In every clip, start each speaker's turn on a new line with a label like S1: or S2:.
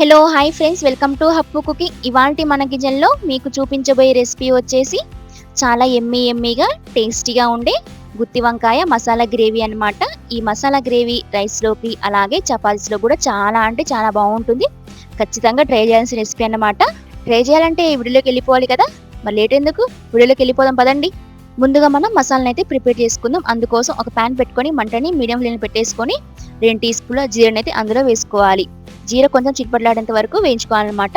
S1: Hello hi friends welcome to Happu cooking ఇవాంటి మన కిచెన్లో మీకు చూపించబోయే రెసిపీ వచ్చేసి చాలా ఎమ్మీ ఎమ్మీగా టేస్టీగా ఉండే గుత్తి వంకాయ మసాలా గ్రేవీ అన్నమాట. ఈ మసాలా గ్రేవీ రైస్లోకి అలాగే చపాతీస్లో కూడా చాలా అంటే చాలా బాగుంటుంది. ఖచ్చితంగా ట్రై చేయాల్సిన రెసిపీ అన్నమాట. ట్రై చేయాలంటే ఈ వీడియోలోకి వెళ్ళిపోవాలి కదా? మరి లేట్ ఎందుకు? వీడియోలోకి వెళ్ళిపోదాం పదండి. ముందుగా మనం మసాలాని అయితే ప్రిపేర్ చేసుకుందాం. అందుకోసం ఒక ప్యాన్ పెట్టుకొని మంటని మీడియం ఫ్లేమ్ పెట్టేసుకొని రెండు టీ స్పూన్ల జీరని అయితే అందులో వేసుకోవాలి. జీర కొంచెం చిట్పట్లాడేంత వరకు వేయించుకోవాలన్నమాట.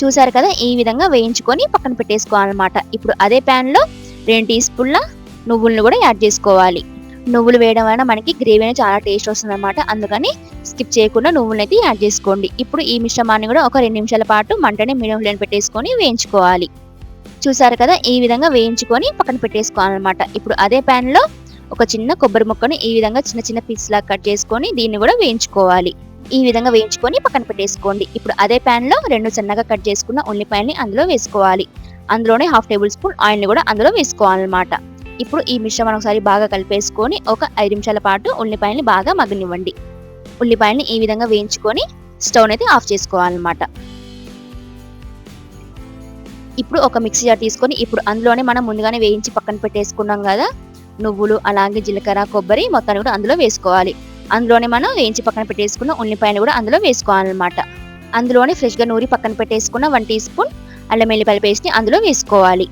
S1: చూసారు కదా ఈ విధంగా వేయించుకొని పక్కన పెట్టేసుకోవాలన్నమాట. ఇప్పుడు అదే ప్యాన్లో రెండు టీ స్పూన్ల నువ్వులను కూడా యాడ్ చేసుకోవాలి. నువ్వులు వేయడం వలన మనకి గ్రేవీ అనేది చాలా టేస్ట్ వస్తుంది అనమాట అందుకని స్కిప్ చేయకుండా నువ్వులను అయితే యాడ్ చేసుకోండి. ఇప్పుడు ఈ మిశ్రమాన్ని కూడా ఒక రెండు నిమిషాల పాటు మంటని మీడియం ఫ్లేమ్ పెట్టేసుకొని వేయించుకోవాలి. చూసారు కదా ఈ విధంగా వేయించుకొని పక్కన పెట్టేసుకోవాలన్నమాట. ఇప్పుడు అదే ప్యాన్లో ఒక చిన్న కొబ్బరి ముక్కని ఈ విధంగా చిన్న చిన్న పీస్ లాగా కట్ చేసుకొని దీన్ని కూడా వేయించుకోవాలి. ఈ విధంగా వేయించుకొని పక్కన పెట్టేసుకోండి. ఇప్పుడు అదే ప్యాన్లో రెండు సన్నగా కట్ చేసుకున్న ఉల్లిపాయల్ని అందులో వేసుకోవాలి. అందులోనే హాఫ్ టేబుల్ స్పూన్ ఆయిల్ని కూడా అందులో వేసుకోవాలన్నమాట. ఇప్పుడు ఈ మిశ్రమం ఒకసారి బాగా కలిపేసుకొని ఒక ఐదు నిమిషాల పాటు ఉల్లిపాయల్ని బాగా మగ్గనివ్వండి. ఉల్లిపాయల్ని ఈ విధంగా వేయించుకొని స్టవ్ అయితే ఆఫ్ చేసుకోవాలన్నమాట. ఇప్పుడు ఒక మిక్సీ జార్ తీసుకొని ఇప్పుడు అందులోనే మనం ముందుగానే వేయించి పక్కన పెట్టేసుకున్నాం కదా నువ్వులు అలాగే జీలకర్ర కొబ్బరి మొత్తాన్ని కూడా అందులో వేసుకోవాలి. అందులోనే మనం వేయించి పక్కన పెట్టేసుకున్న ఉల్లిపాయను కూడా అందులో వేసుకోవాలన్నమాట. అందులోనే ఫ్రెష్గా నూరి పక్కన పెట్టేసుకున్న వన్ టీ స్పూన్ అల్లం వెల్లిపాయల పేస్ట్ని అందులో వేసుకోవాలి.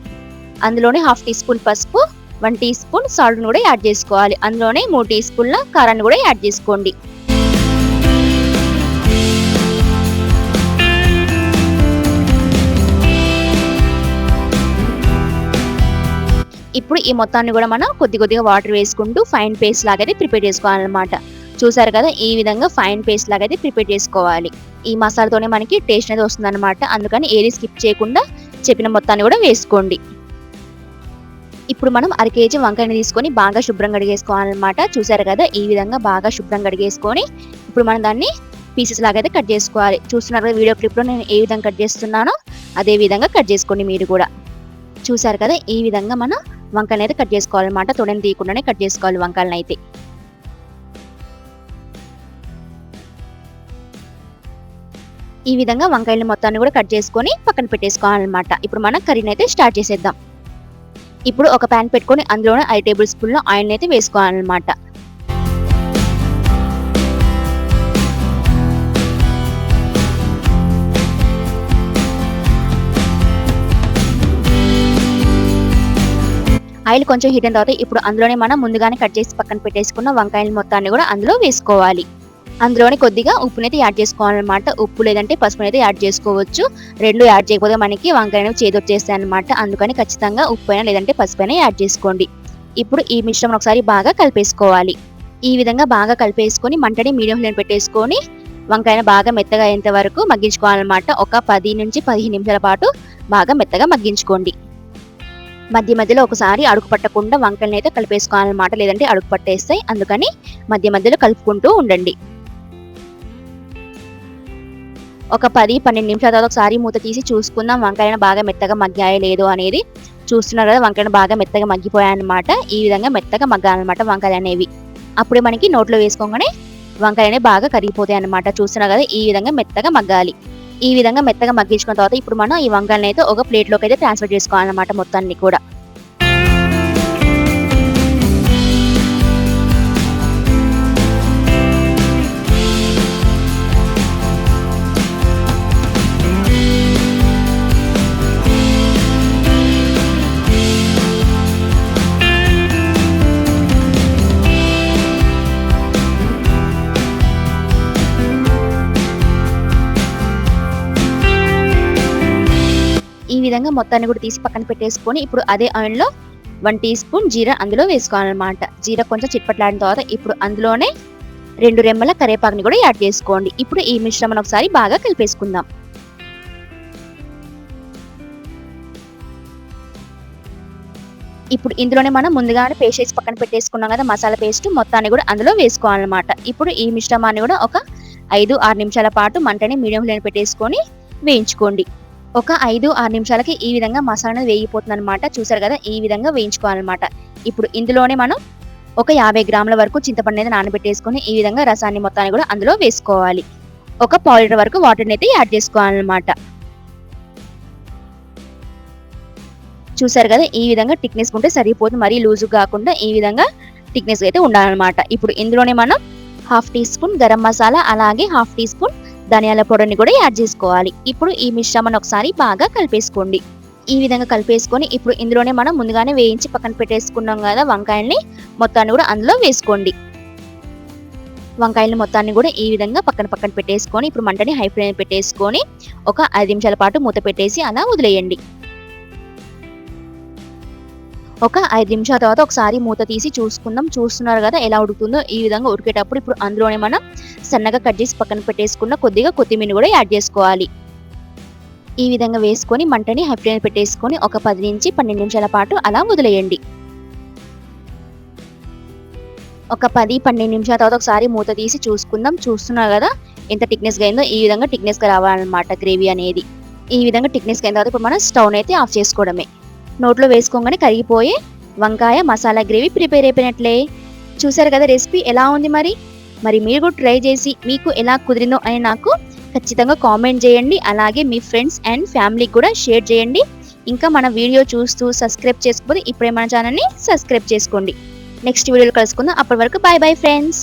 S1: అందులోనే హాఫ్ టీ స్పూన్ పసుపు వన్ టీ స్పూన్ సాల్ట్ని కూడా యాడ్ చేసుకోవాలి. అందులోనే మూడు టీ స్పూన్ల కారాన్ని కూడా యాడ్ చేసుకోండి. ఇప్పుడు ఈ మొత్తాన్ని కూడా మనం కొద్ది కొద్దిగా వాటర్ వేసుకుంటూ ఫైన్ పేస్ట్ లాగా అయితే ప్రిపేర్ చేసుకోవాలన్నమాట. చూసారు కదా ఈ విధంగా ఫైన్ పేస్ట్ లాగా అయితే ప్రిపేర్ చేసుకోవాలి. ఈ మసాలాతోనే మనకి టేస్ట్ అనేది వస్తుంది అనమాట అందుకని ఏది స్కిప్ చేయకుండా చెప్పిన మొత్తాన్ని కూడా వేసుకోండి. ఇప్పుడు మనం అర కేజీ వంకాయని తీసుకొని బాగా శుభ్రం కడిగేసుకోవాలన్నమాట. చూసారు కదా ఈ విధంగా బాగా శుభ్రం కడిగేసుకొని ఇప్పుడు మనం దాన్ని పీసెస్ లాగా అయితే కట్ చేసుకోవాలి. చూస్తున్నారు కదా వీడియో క్లిప్లో నేను ఏ విధంగా కట్ చేస్తున్నానో అదే విధంగా కట్ చేసుకోండి మీరు కూడా. చూసారు కదా ఈ విధంగా మనం వంకాయలు అయితే కట్ చేసుకోవాలన్నమాట. తొడని తీయకుండానే కట్ చేసుకోవాలి వంకాయలను అయితే ఈ విధంగా వంకాయలు మొత్తాన్ని కూడా కట్ చేసుకొని పక్కన పెట్టేసుకోవాలన్నమాట. ఇప్పుడు మనం కర్రీని అయితే స్టార్ట్ చేసేద్దాం. ఇప్పుడు ఒక ప్యాన్ పెట్టుకొని అందులోనే ఐదు టేబుల్ స్పూన్లో ఆయిల్ అయితే వేసుకోవాలన్నమాట. ఆయిల్ కొంచెం హీట్ అయిన తర్వాత ఇప్పుడు అందులోనే మనం ముందుగానే కట్ చేసి పక్కన పెట్టేసుకున్న వంకాయలు మొత్తాన్ని కూడా అందులో వేసుకోవాలి. అందులోనే కొద్దిగా ఉప్పునైతే యాడ్ చేసుకోవాలన్నమాట. ఉప్పు లేదంటే పసుపు అయితే యాడ్ చేసుకోవచ్చు. రెండు యాడ్ చేయకపోతే మనకి వంకాయని చేదు వచ్చేస్తాయి అనమాట అందుకని ఖచ్చితంగా ఉప్పు అయినా లేదంటే పసుపు అయినా యాడ్ చేసుకోండి. ఇప్పుడు ఈ మిశ్రమం ఒకసారి బాగా కలిపేసుకోవాలి. ఈ విధంగా బాగా కలిపేసుకొని మంటని మీడియం ఫ్లేమ్ పెట్టేసుకొని వంకాయను బాగా మెత్తగా అయ్యేంత వరకు మగ్గించుకోవాలన్నమాట. ఒక పది నుంచి పదిహేను నిమిషాల పాటు బాగా మెత్తగా మగ్గించుకోండి. మధ్య మధ్యలో ఒకసారి అడుగు పట్టకుండా వంకల్ని అయితే కలిపేసుకోవాలన్నమాట. లేదంటే అడుగు పట్టేస్తాయి. అందుకని మధ్య మధ్యలో కలుపుకుంటూ ఉండండి. ఒక పది పన్నెండు నిమిషాల తర్వాత ఒకసారి మూత తీసి చూసుకుందాం. వంకాయను బాగా మెత్తగా మగ్గాయో లేదో అనేది చూస్తున్నారు కదా వంకాయను బాగా మెత్తగా మగ్గిపోయాయన్నమాట. ఈ విధంగా మెత్తగా మగ్గాలన్నమాట వంకాయలు అనేవి. అప్పుడే మనకి నోట్లో వేసుకోగానే వంకాయ బాగా కరిగిపోతాయి అన్నమాట చూస్తున్నారు కదా ఈ విధంగా మెత్తగా మగ్గాలి. ఈ విధంగా మెత్తగా మగ్గించుకున్న తర్వాత ఇప్పుడు మనం ఈ వంకాయలను అయితే ఒక ప్లేట్లోకి అయితే ట్రాన్స్ఫర్ చేసుకోవాలన్నమాట మొత్తాన్ని కూడా. విధంగా మొత్తాన్ని కూడా తీసి పక్కన పెట్టేసుకొని ఇప్పుడు అదే ఆయిల్లో వన్ టీ స్పూన్ జీరా అందులో వేసుకోవాలన్నమాట. జీరా కొంచెం చిట్పట్లాడిన తర్వాత ఇప్పుడు అందులోనే రెండు రెమ్మల కరేపాకుని కూడా యాడ్ చేసుకోండి. ఇప్పుడు ఈ మిశ్రమం ఒకసారి బాగా కలిపేసుకుందాం. ఇప్పుడు ఇందులోనే మనం ముందుగానే పేస్ట్ చేసి పక్కన పెట్టేసుకున్నాం కదా మసాలా పేస్ట్ మొత్తాన్ని కూడా అందులో వేసుకోవాలన్నమాట. ఇప్పుడు ఈ మిశ్రమాన్ని కూడా ఒక ఐదు ఆరు నిమిషాల పాటు మంటని మీడియం ఫ్లేమ్ పెట్టేసుకొని వేయించుకోండి. ఒక ఐదు ఆరు నిమిషాలకి ఈ విధంగా మసాలా అనేది వేగిపోతుంది అనమాట చూసారు కదా? ఈ విధంగా వేయించుకోవాలన్నమాట. ఇప్పుడు ఇందులోనే మనం ఒక యాభై గ్రాముల వరకు చింతపండు అనేది నానబెట్టేసుకొని ఈ విధంగా రసాన్ని మొత్తాన్ని కూడా అందులో వేసుకోవాలి. ఒక పావు లీటర్ వరకు వాటర్ని అయితే యాడ్ చేసుకోవాలన్నమాట. చూసారు కదా? ఈ విధంగా టిక్నెస్ ఉంటే సరిపోతుంది. మరీ లూజు కాకుండా ఈ విధంగా టిక్నెస్ అయితే ఉండాలన్నమాట. ఇప్పుడు ఇందులోనే మనం half teaspoon garam masala అలాగే హాఫ్ టీ స్పూన్ ధనియాల పొడిని కూడా యాడ్ చేసుకోవాలి. ఇప్పుడు ఈ మిశ్రమాన్ని ఒకసారి బాగా కలిపేసుకోండి. ఈ విధంగా కలిపేసుకొని ఇప్పుడు ఇందులోనే మనం ముందుగానే వేయించి పక్కన పెట్టేసుకున్నాం కదా వంకాయల్ని మొత్తాన్ని కూడా అందులో వేసుకోండి. వంకాయలు మొత్తాన్ని కూడా ఈ విధంగా పక్కన పక్కన పెట్టేసుకొని ఇప్పుడు మంటని హై ఫ్లేమ్ పెట్టేసుకొని ఒక ఐదు నిమిషాల పాటు మూత పెట్టేసి అలా వదిలేయండి. ఒక ఐదు నిమిషాల తర్వాత ఒకసారి మూత తీసి చూసుకుందాం. చూస్తున్నారు కదా ఎలా ఉడుకుతుందో? ఈ విధంగా ఉడికేటప్పుడు ఇప్పుడు అందులోనే మనం సన్నగా కట్ చేసి పక్కన పెట్టేసుకున్న కొద్దిగా కొత్తిమీర కూడా యాడ్ చేసుకోవాలి. ఈ విధంగా వేసుకొని మంటని హై ఫ్లేమ్ పెట్టేసుకొని ఒక పది నుంచి పన్నెండు నిమిషాల పాటు అలా వదిలేయండి. ఒక పది పన్నెండు నిమిషాల తర్వాత ఒకసారి మూత తీసి చూసుకుందాం. చూస్తున్నారు కదా ఎంత థిక్నెస్ అయిందో? ఈ విధంగా టిక్నెస్గా రావాలన్నమాట గ్రేవీ అనేది. ఈ విధంగా టిక్నెస్ అయిన తర్వాత ఇప్పుడు మనం స్టవ్ అయితే ఆఫ్ చేసుకోవడమే. నోట్లో వేసుకోగానే కరిగిపోయి వంకాయ మసాలా గ్రేవీ ప్రిపేర్ అయిపోయినట్లే. చూసారు కదా రెసిపీ ఎలా ఉంది మరి? మరి మీరు కూడా ట్రై చేసి మీకు ఎలా కుదిరిందో అని నాకు ఖచ్చితంగా కామెంట్ చేయండి. అలాగే మీ ఫ్రెండ్స్ అండ్ ఫ్యామిలీకి కూడా షేర్ చేయండి. ఇంకా మన వీడియో చూస్తూ సబ్స్క్రైబ్ చేసుకోకపోతే ఇప్పుడే మన ఛానల్ని సబ్స్క్రైబ్ చేసుకోండి. నెక్స్ట్ వీడియోలో కలుసుకుందాం. అప్పటి వరకు బాయ్ బాయ్ ఫ్రెండ్స్.